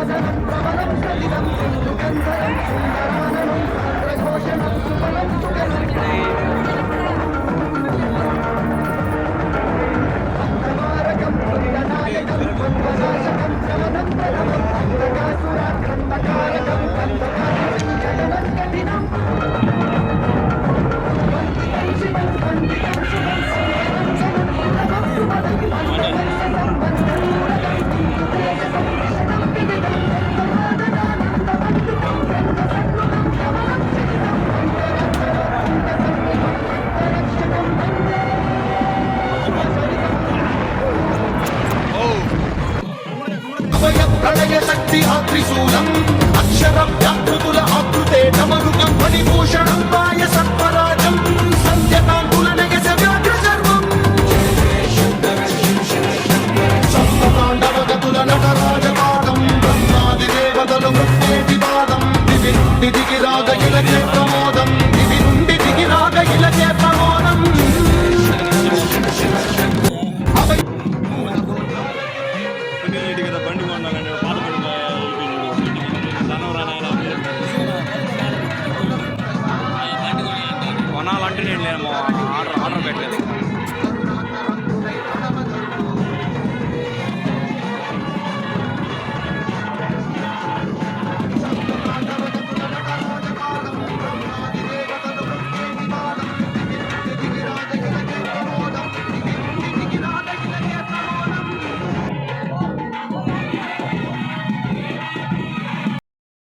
శాసనం ప్రబలం కలిగం ఎందుకంత శక్తి ఆత్రిశూలం అక్షరం వ్యాధృతుల ఆకృతే నమరుకం పరిభూషణం పాయ సత్వరాజం సంధ్యతాంకుల నగస వ్యాఘ్ర సర్వం సర్వతాండవగతుల నటరాజపాదం బ్రహ్మాది దేవతలు ప్రత్యేటి పాదం దిగి